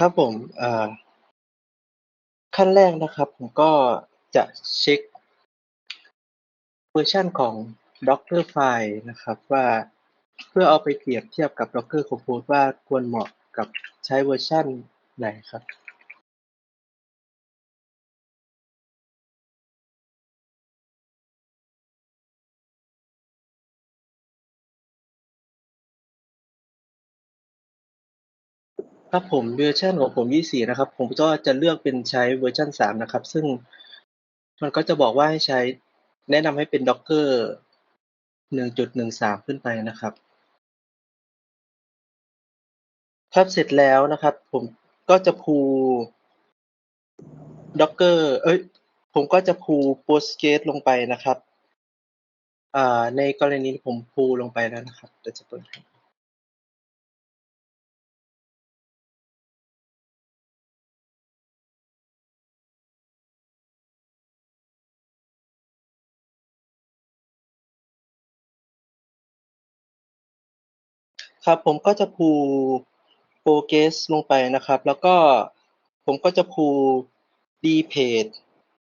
ครับผมอ่าขั้นแรกนะครับ ผมก็จะเช็ก เวอร์ชันของ Dockerfile นะครับว่า เพื่อเอาไปเปรียบเทียบกับ Docker Compose ว่าควรเหมาะกับใช้เวอร์ชันไหนครับ ครับผมเวอร์ชันของผม24นะครับ ผมก็จะเลือกเป็นใช้เวอร์ชัน3นะครับ ซึ่งมันก็จะบอกว่าให้ใช้แนะนำให้เป็น Docker 1.13 ขึ้นไปนะครับ ครับเสร็จแล้วนะครับ ผมก็จะ pull Docker เอ๊ยผมก็จะ pull Postgres ลงไปนะครับ อ่าในกรณีผม pull ลงไปแล้วนะครับเดี๋ยวจะเปิดให้ ครับผมก็จะ pull Progress ลงไปนะครับ แล้วก็ผมก็จะ pull dpage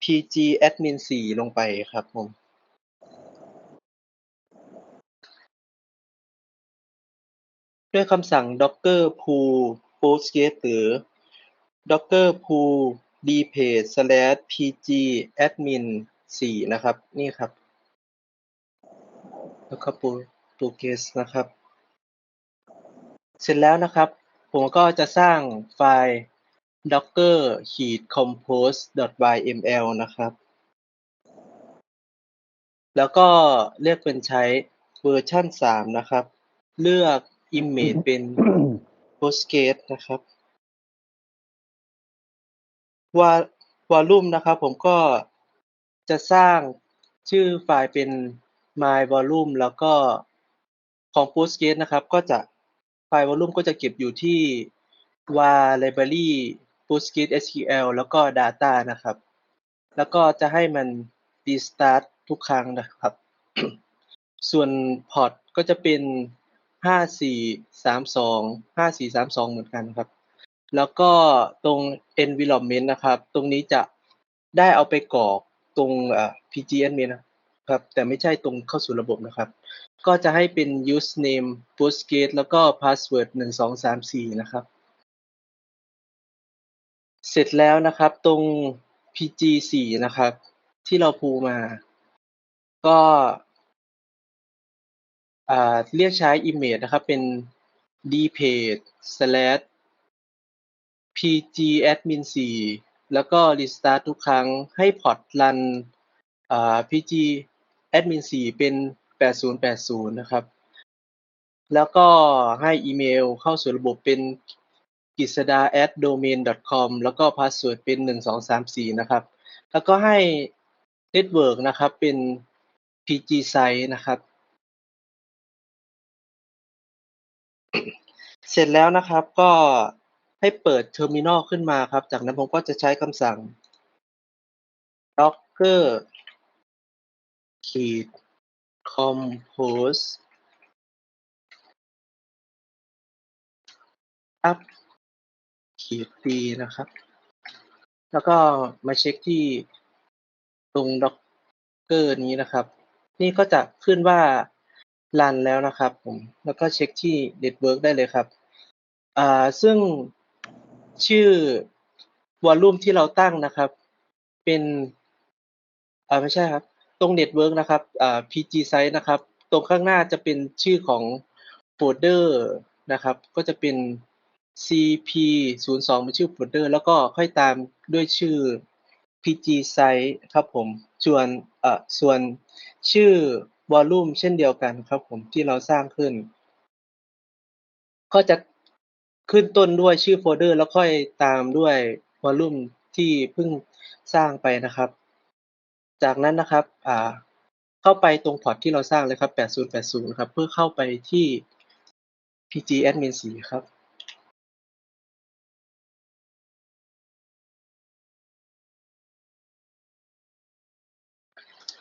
pgadmin 4ลงไปครับผมด้วยคำสั่ง docker pull postgres หรือ docker pull dpage/pgadmin 4นะครับ นี่ครับ แล้วก็ pull progress นะครับ เสร็จแล้วนะครับ ผมก็จะสร้างไฟล์ docker-compose.yml นะครับ แล้วก็เลือกเป็นใช้เวอร์ชัน3 นะครับ เลือก image เป็น Postgres นะครับว่า volume นะครับ ผมก็จะสร้างชื่อไฟล์เป็น my volume แล้วก็ของ Postgres นะครับ ก็จะ ไฟล์ volume ก็จะเก็บอยู่ที่ var library postgres SQL แล้วก็ data นะครับ แล้วก็จะให้มัน restart ทุกครั้งนะครับ ส่วน port ก็จะเป็น 5432 5432 เหมือนกันครับ แล้วก็ตรง environment นะครับ ตรงนี้จะได้เอาไปกรอกตรงอ่า pgadmin นะครับ แต่ไม่ใช่ตรงเข้าสู่ระบบนะครับ ก็จะให้เป็น username postgres แล้วก็ password 1234 นะครับ เสร็จแล้วนะครับตรง pg4 นะครับ ที่เรา pull มา ก็าเรียกใช้ image นะครับ เป็น dpage/pgadmin 4แล้วก็ restart ทุกครั้งให้พอร์ตรัน pgadmin 4เป็น 8080 นะครับ แล้วก็ให้อีเมลเข้าสู่ระบบเป็น gisada@domain.com แล้วก็ password เป็น 1234 นะครับ แล้วก็ให้เน็ตเวิร์กนะครับเป็น pgsite นะครับ เสร็จแล้วนะครับก็ให้เปิดเทอร์มินอลขึ้นมาครับ จากนั้นผมก็จะใช้คำสั่ง docker ขีด compose up ขีด d นะครับ แล้วก็มาเช็คที่ตรง docker นี้นะครับ นี่ก็จะขึ้นว่ารันแล้วนะครับผมแล้วก็เช็คที่ network ได้เลยครับอ่าซึ่งชื่อ volume ที่เราตั้งนะครับ เป็นอ่าไม่ใช่ครับ รง network นะครับอ่า pgsite นะครับ ตรงข้างหน้าจะเป็นชื่อของโฟลเดอร์นะครับ ก็จะเป็น cp02 เป็นชื่อโฟลเดอร์แล้วก็ค่อยตามด้วยชื่อ pgsite ครับผมส่วนเอ่อส่วนชื่อ volume เช่นเดียวกันครับผมที่เราสร้างขึ้น ก็จะขึ้นต้นด้วยชื่อโฟลเดอร์แล้วค่อยตามด้วย volume ที่เพิ่งสร้างไปนะครับ จากนั้นนะครับอ่าเข้าไปตรงพอร์ตที่เราสร้างเลยครับ 8080 ครับ เพื่อเข้าไปที่ pgadmin 4ครับ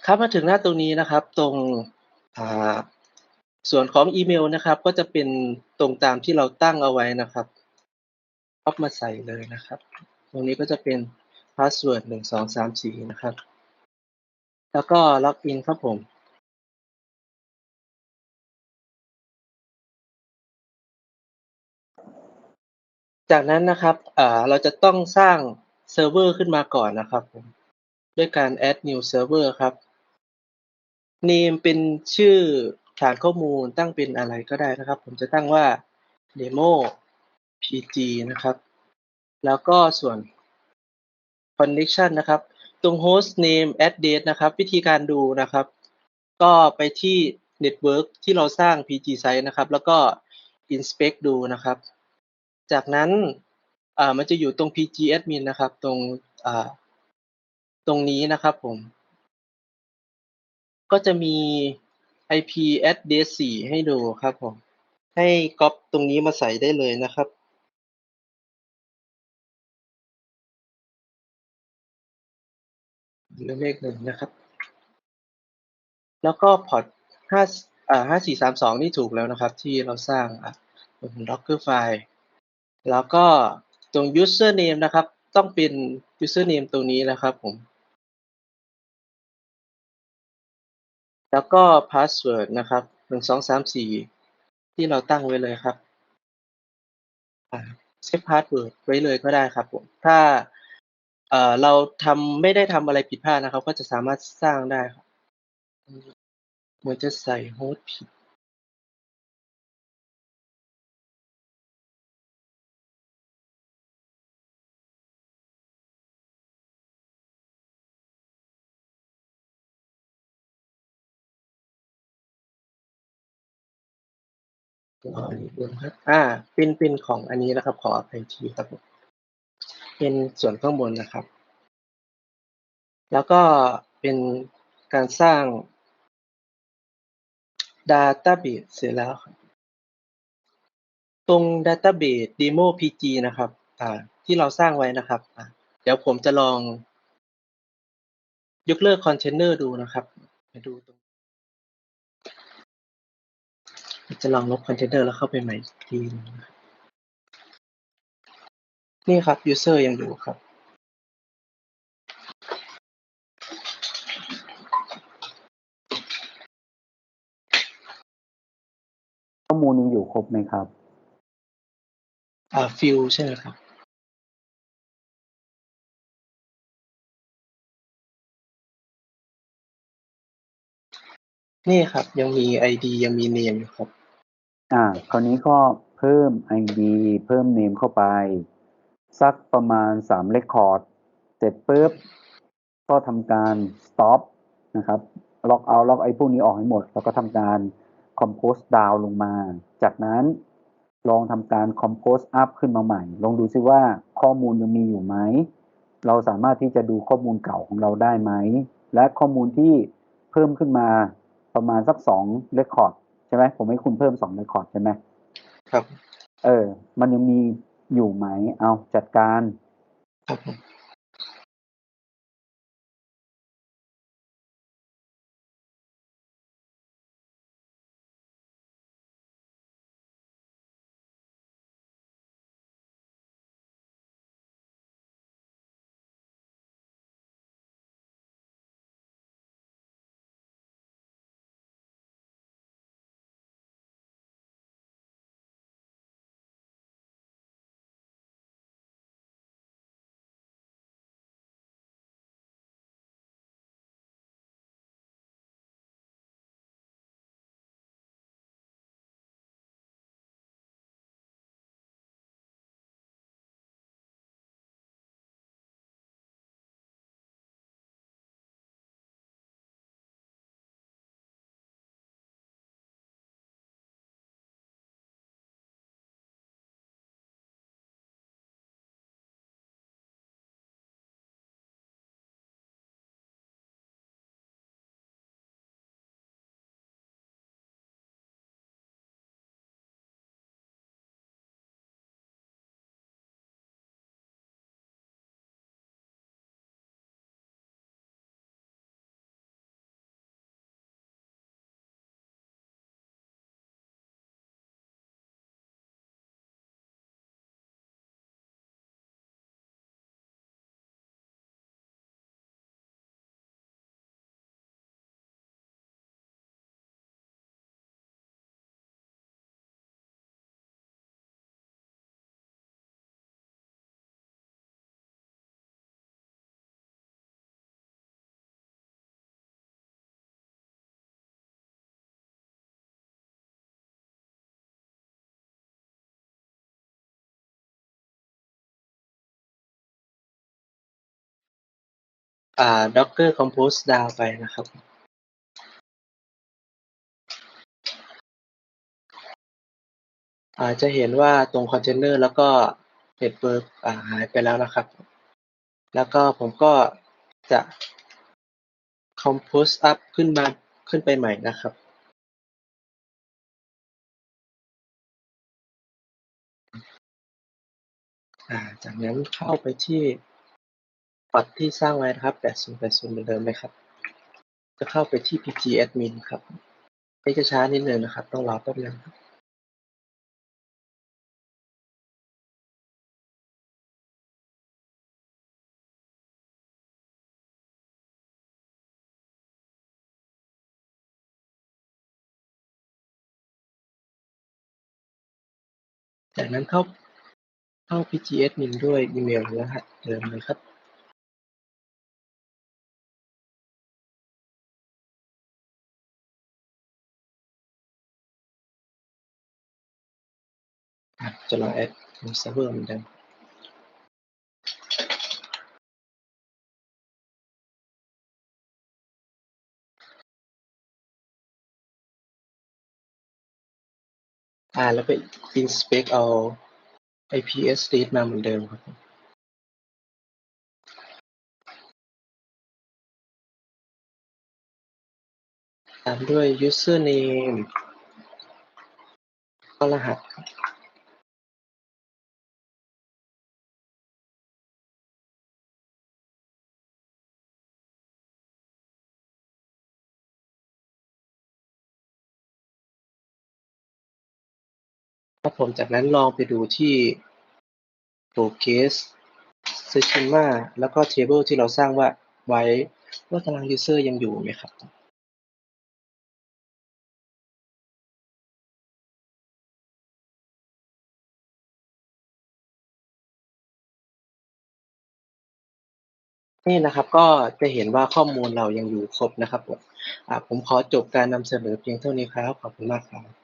ครับมาถึงหน้าตรงนี้นะครับตรงส่วนของอีเมลนะครับ ก็จะเป็นตรงตามที่เราตั้งเอาไว้นะครับก๊อปมาใส่เลยนะครับ ตรงนี้ก็จะเป็นพาสเวิร์ด1 2 3 4นะครับ แล้วก็ล็อกอินครับผมจากนั้นนะครับอ่าเราจะต้องสร้างเซิร์ฟเวอร์ขึ้นมาก่อนนะครับผมด้วยการ add new server ครับ name เป็นชื่อฐานข้อมูลตั้งเป็นอะไรก็ได้นะครับ ผมจะตั้งว่า demo pg นะครับ แล้วก็ส่วน connection นะครับ ตรง host name address นะครับ วิธีการดูนะครับ ก็ไปที่ network ที่เราสร้าง pg site นะครับ แล้วก็ inspect ดูนะครับ จากนั้นอ่ามันจะอยู่ตรง pg admin นะครับ ตรงอ่าตรงนี้นะครับผม ก็จะมี IP address 4 ให้ดูครับผม ให้ก๊อปตรงนี้มาใส่ได้เลยนะครับ หรือเลขหนึ่งนะครับ แล้วก็พอร์ตห้าอ่าห้าสี่สามสองนี่ถูกแล้วนะครับ ที่เราสร้างอะบน Docker file แล้วก็ตรง username นะครับ ต้องเป็น username ตรงนี้นะครับผม แล้วก็ password นะครับหนึ่งสองสามสี่ที่เราตั้งไว้เลยครับเซฟ password ไว้เลยก็ได้ครับผม ถ้า เอ่อเราทำไม่ได้ทำอะไรผิดพลาดนะครับ ก็จะสามารถสร้างได้ครับเหมือนจะใส่โฮสต์ผิดรอนิดนึงครับอ่า เป็นเป็นของอันนี้นะครับ ขออภัยทีครับผม เป็นส่วนข้างบนนะครับ แล้วก็เป็นการสร้าง Database เสร็จแล้วครับตรง Database Demo PG นะครับที่เราสร้างไว้นะครับ เดี๋ยวผมจะลองยกเลิกคอนเทนเนอร์ดูนะครับมาดูตรงจะลองลบคอนเทนเนอร์แล้วเข้าไปใหม่อีกทีนึง นะครับนี่ครับ user ยังอยู่ครับข้อมูลยังอยู่ครบไหมครับอ่า fill ใช่ไหมครับนี่ครับยังมี ID ยังมี name อยู่ครับ อ่า คราวนี้ก็เพิ่ม ID เพิ่ม name เข้าไป สักประมาณ3 record เสร็จปุ๊บก็ทำการ stop นะครับล็อกเอาล็อกไอ้พวกนี้ออกให้หมด แล้วก็ทำการ compose down ลงมา จากนั้นลองทำการ compose up ขึ้นมาใหม่ ลองดูซิว่าข้อมูลยังมีอยู่ไหม เราสามารถที่จะดูข้อมูลเก่าของเราได้ไหม และข้อมูลที่เพิ่มขึ้นมาประมาณสัก2 record ใช่ไหมผมให้คุณเพิ่ม2 record ใช่ไหมครับ เออ มันยังมี อยู่ไหม เอาจัดการ อ่า Docker Compose down ไปนะครับอาจะเห็นว่าตรงคอนเทนเนอร์แล้วก็ network อ่าหายไปแล้วนะครับ แล้วก็ผมก็จะ compose up ขึ้นมาขึ้นไปใหม่นะครับ จากนั้นเข้าไปที่ พอร์ตที่สร้างไว้นะครับ 8080 เหมือนเดิมเลยครับ จะเข้าไปที่ pgadmin ครับนี่จะช้านิดหนึ่งนะครับ ต้องรอแป๊บนึงครับจากนั้นเข้าเข้า pgadmin ด้วยอีเมลและรหัสเดิมเลยครับ จะลอง add new server เหมือนเดิมอ่าแล้วไป inspect เอา IP address มาเหมือนเดิมครับตามด้วย username ก็รหัส ครับผมจากนั้นลองไปดูที่ Progress Schema แล้วก็ Table ที่เราสร้างว่าไว้ว่าตาราง user ยังอยู่ไหมครับนี่นะครับก็จะเห็นว่าข้อมูลเรายังอยู่ครบนะครับผมผมขอจบการนำเสนอเพียงเท่านี้ครับ ขอบคุณมากครับ